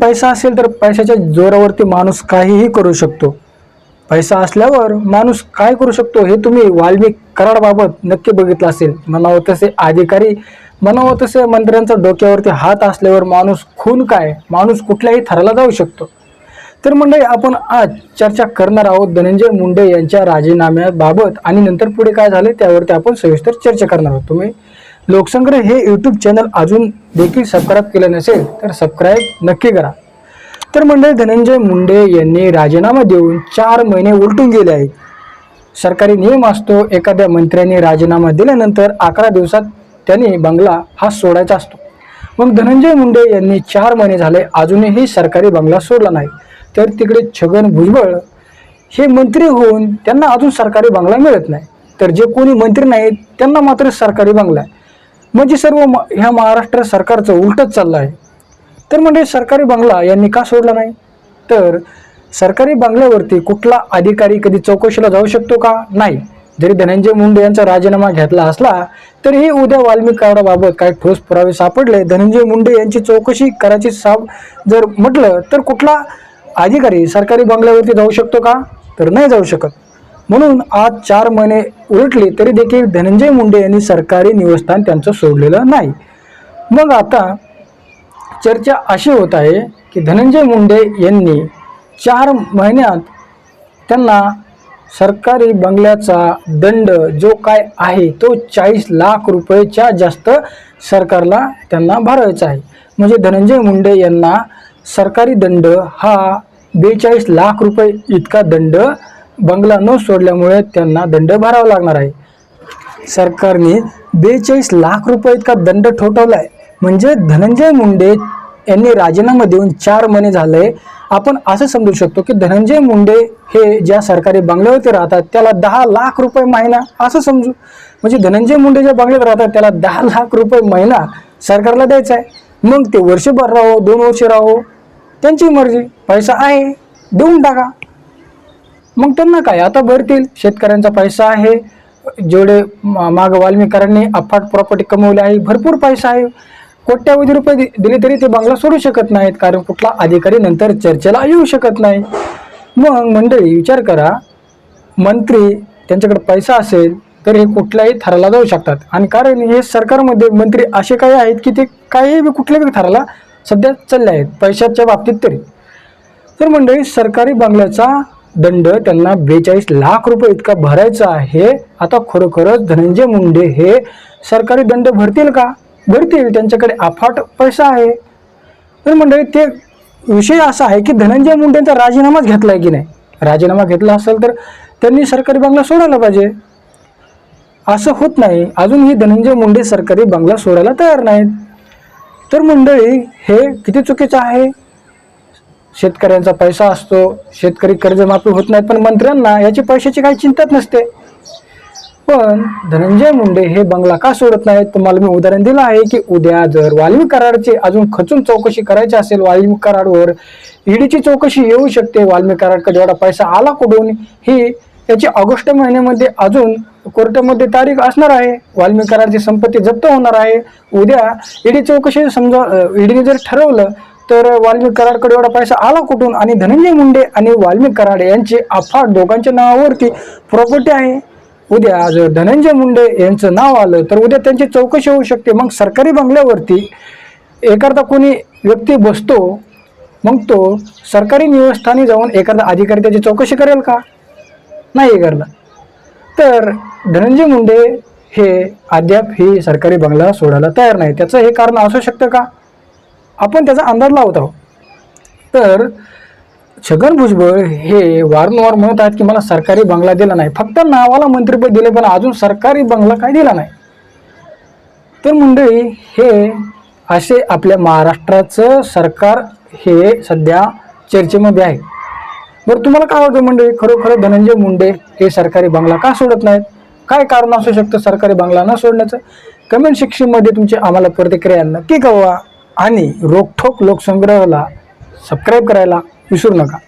पैसा असेल तर पैशाच्या जोरावरती माणूस काहीही करू शकतो. पैसा असल्यावर माणूस काय करू शकतो हे तुम्ही वाल्मिक कराडबाबत नक्की बघितलं असेल. म्हणावं तसे अधिकारी म्हणावं तसे मंत्र्यांचा डोक्यावरती हात असल्यावर माणूस खून काय? माणूस कुठल्याही थराला जाऊ शकतो. तर मंडळी आपण आज चर्चा करणार आहोत धनंजय मुंडे यांच्या राजीनाम्याबाबत आणि नंतर पुढे काय झाले त्यावरती आपण सविस्तर चर्चा करणार आहोत. तुम्ही लोकसंग्रह हे यूट्यूब चॅनल अजून देखील सबस्क्राईब केलं नसेल तर सबस्क्राईब नक्की करा. तर मंडळी धनंजय मुंडे यांनी राजीनामा देऊन चार महिने उलटून गेले आहेत. सरकारी नियम असतो एखाद्या मंत्र्यांनी राजीनामा दिल्यानंतर अकरा दिवसात त्यांनी बंगला हा सोडायचा असतो. मग धनंजय मुंडे यांनी चार महिने झाले अजूनही सरकारी बंगला सोडला नाही. तर तिकडे छगन भुजबळ हे मंत्री होऊन त्यांना अजून सरकारी बंगला मिळत नाही. तर जे कोणी मंत्री नाहीत त्यांना मात्र सरकारी बंगला आहे. म्हणजे सर्व म- ह्या महाराष्ट्र सरकारचं उलटच चाललं आहे तर म्हणजे सरकारी बंगला यांनी का सोडला नाही? तर सरकारी बंगल्यावरती कुठला अधिकारी कधी चौकशीला जाऊ शकतो का? नाही. जरी धनंजय मुंडे यांचा राजीनामा घेतला असला तरीही उद्या वाल्मिक कराडाबाबत काही ठोस पुरावे सापडले. धनंजय मुंडे यांची चौकशी करायची साप जर म्हटलं तर कुठला अधिकारी सरकारी बंगल्यावरती जाऊ शकतो का? तर नाही जाऊ शकत. म्हणून आज चार महिने उलटले तरी देखील धनंजय मुंडे यांनी सरकारी निवासस्थान त्यांचं सोडलेलं नाही. मग आता चर्चा अशी होत आहे की धनंजय मुंडे यांनी चार महिन्यात त्यांना सरकारी बंगल्याचा दंड जो काय आहे तो चाळीस लाख रुपयेच्या जास्त सरकारला त्यांना भरायचा आहे. म्हणजे धनंजय मुंडे यांना सरकारी दंड हा बेचाळीस लाख रुपये इतका दंड बंगला न सोडल्यामुळे त्यांना दंड भरावा लागणार आहे. सरकारने बेचाळीस लाख रुपये इतका दंड ठोठवला आहे म्हणजे धनंजय मुंडे यांनी राजीनामा देऊन चार महिने झाले. आपण असं समजू शकतो की धनंजय मुंडे हे ज्या सरकारी बंगल्यावरती राहतात त्याला दहा लाख रुपये महिना असं समजू. म्हणजे धनंजय मुंडे ज्या बंगल्यात राहतात त्याला दहा लाख रुपये महिना सरकारला द्यायचा आहे. मग ते वर्षभर राहो दोन वर्ष राहो त्यांची मर्जी पैसा आहे देऊन टाका. मग त्यांना काय? आता भरतील. शेतकऱ्यांचा पैसा आहे. जेवढे मा- माग वाल्मिकारांनी अफाट प्रॉपर्टी कमवली आहे भरपूर पैसा आहे. कोट्यावधी रुपये दिले तरी ते बंगला सोडू शकत नाहीत कारण कुठला अधिकारी नंतर चर्चेला येऊ शकत नाही. मग मंडळी विचार करा. मंत्री त्यांच्याकडे पैसा असेल तर हे कुठल्याही थराला जाऊ शकतात. आणि कारण हे सरकारमध्ये मंत्री असे काही आहेत की ते काही बी कुठल्याही थराला सध्या चालले आहेत पैशाच्या बाबतीत तरी. तर मंडळी सरकारी बंगल्याचा दंड त्यांना बेचाळीस लाख रुपये इतका भरायचा आहे. आता खरोखरच धनंजय मुंडे हे सरकारी दंड भरतील का? भरतील. त्यांच्याकडे अफाट पैसा आहे. तर मंडळी ते विषय असा आहे की धनंजय मुंडेंचा राजीनामाच घेतला आहे की नाही? राजीनामा घेतला असेल तर त्यांनी सरकारी बंगला सोडायला पाहिजे. असं होत नाही. अजूनही धनंजय मुंडे सरकारी बंगला सोडायला तयार नाहीत. तर मंडळी हे किती चुकीचं आहे? शेतकऱ्यांचा पैसा असतो शेतकरी कर्जमाफी होत नाही पण मंत्र्यांना याची पैशाची काही चिंताच नसते. पण धनंजय मुंडे हे बंगला का सोडत नाहीत? तुम्हाला मी उदाहरण दिलं आहे की उद्या जर वाल्मिक कराडची अजून खचून चौकशी करायची असेल वाल्मिक कराडवर ईडीची चौकशी येऊ शकते वाल्मी कराडकडे एवढा पैसा आला कुठून? ही त्याची ऑगस्ट महिन्यामध्ये अजून कोर्टामध्ये तारीख असणार आहे. वाल्मी कराडची संपत्ती जप्त होणार आहे. उद्या ईडी चौकशी समजा ईडीने जर ठरवलं तर वाल्मिक कराडकडे एवढा पैसा आला कुठून? आणि धनंजय मुंडे आणि वाल्मिक कराड यांची अफाट दोघांच्या नावावरती प्रॉपर्टी आहे. उद्या जर धनंजय मुंडे यांचं नाव आलं तर उद्या त्यांची चौकशी होऊ शकते. मग सरकारी बंगल्यावरती एखादा कोणी व्यक्ती बसतो मग तो सरकारी निवासस्थानी जाऊन एखादा अधिकारी त्याची चौकशी करेल का? नाही करणार. तर धनंजय मुंडे हे अद्याप ही सरकारी बंगला सोडायला तयार नाही. त्याचं हे कारण असू शकतं का? आपण त्याचा अंदाज लावत आहोत. तर छगन भुजबळ हे वारंवार म्हणत आहेत की मला सरकारी बंगला दिला नाही. फक्त नावाला मंत्रिपद दिले पण अजून सरकारी बंगला काय दिला नाही. तर मंडळी हे असे आपल्या महाराष्ट्राचं सरकार हे सध्या चर्चेमध्ये आहे. बरं तुम्हाला काय वाटतं मंडळी? खरोखर धनंजय मुंडे हे सरकारी बंगला का सोडत नाहीत? काय कारण असू शकतं सरकारी बंगला न सोडण्याचं? कमेंट सेक्शनमध्ये तुमची आम्हाला प्रतिक्रिया नक्की कळवा. आणि रोखोक लोकसंग्रहाला सबस्क्राईब करायला विसरू नका.